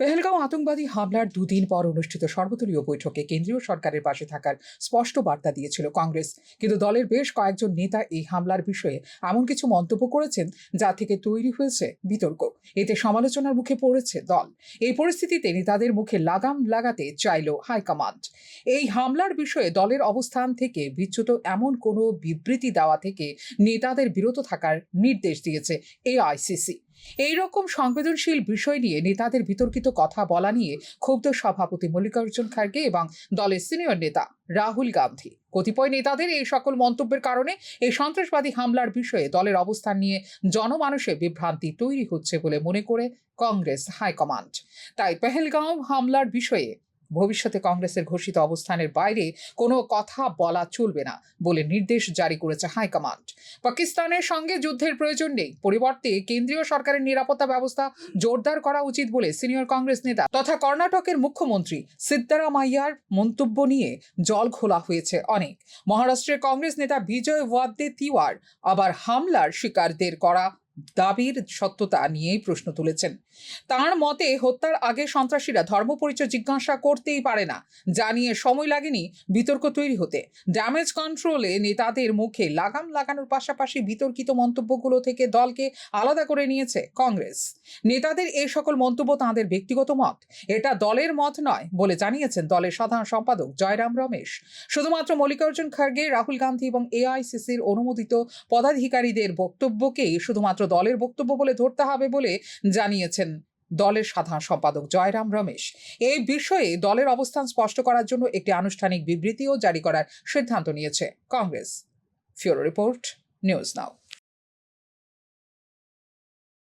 পেহেলগাঁও আতঙ্কবাদী হামলার দুদিন পর অনুষ্ঠিত সর্বদলীয় বৈঠকে কেন্দ্রীয় সরকারের পাশে থাকার স্পষ্ট বার্তা দিয়েছিল কংগ্রেস। কিন্তু দলের বেশ কয়েকজন নেতা এই হামলার বিষয়ে এমন কিছু মন্তব্য করেছেন যা থেকে তৈরি হয়েছে বিতর্ক। এতে সমালোচনার মুখে পড়েছে দল। এই পরিস্থিতিতে নেতাদের মুখে লাগাম লাগাতে চাইল হাইকমান্ড। এই হামলার বিষয়ে দলের অবস্থান থেকে বিচ্যুত এমন কোনো বিবৃতি দেওয়া থেকে নেতাদের বিরত থাকার নির্দেশ দিয়েছে এআইসিসি এই রকম সংবেদনশীল বিষয় নিয়ে নেতাদের বিতর্কিত কথা বলা নিয়ে ক্ষুব্ধ সভাপতি মল্লিকার্জুন খার্গে এবং দলের সিনিয়র নেতা রাহুল গান্ধী। কতিপয় নেতাদের এই সকল মন্তব্যের কারণে এই সন্ত্রাসবাদী হামলার বিষয়ে দলের অবস্থান নিয়ে জনমানুষে বিভ্রান্তি তৈরি হচ্ছে বলে মনে করে কংগ্রেস হাইকমান্ড। তাই পেহেলগাঁও হামলার বিষয়ে ভবিষ্যতে কংগ্রেসের ঘোষিত অবস্থানের বাইরে কোনো কথা বলা চলবে না বলে নির্দেশ জারি করেছে হাইকমান্ড। পাকিস্তানের সঙ্গে যুদ্ধের প্রয়োজন নেই। পরিবর্তে কেন্দ্রীয় সরকারের নিরাপত্তা ব্যবস্থা জোরদার করা উচিত বলে সিনিয়র কংগ্রেস নেতা তথা কর্ণাটকের মুখ্যমন্ত্রী সিদ্দারামাইয়ার মন্তব্য নিয়ে জল খোলা হয়েছে অনেক। মহারাষ্ট্রের কংগ্রেস নেতা বিজয় ওয়াদ্দে তিওয়ার আবার হামলার শিকারদের করা দাবির সত্যতা নিয়েই প্রশ্ন তুলেছেন। তার মতে, হত্যার আগে সন্ত্রাসীরা ধর্ম পরিচয় জিজ্ঞাসা করতেই পারে না যা নিয়ে সময় লাগেনি বিতর্ক তৈরি হতে। ড্যামেজ কন্ট্রোলে নেতাদের মুখে লাগাম লাগানোর পাশাপাশি বিতর্কিত মন্তব্যগুলো থেকে দলকে আলাদা করে নিয়েছে কংগ্রেস। নেতাদের এই সকল মন্তব্য তাঁদের ব্যক্তিগত মত। এটা দলের মত নয় বলে জানিয়েছেন দলের সাধারণ সম্পাদক জয়রাম রমেশ। শুধুমাত্র মল্লিকার্জুন খার্গে, রাহুল গান্ধী এবং এআইসিসির অনুমোদিত পদাধিকারীদের বক্তব্যকেই শুধুমাত্র দলের বক্তব্য বলে ধরতে হবে বলে জানিয়েছেন দলের সাধারণ সম্পাদক জয়রাম রমেশ। এই বিষয়ে দলের অবস্থান স্পষ্ট করার জন্য একটি আনুষ্ঠানিক বিবৃতিও জারি করার সিদ্ধান্ত নিয়েছে Congress. Bureau report, news now.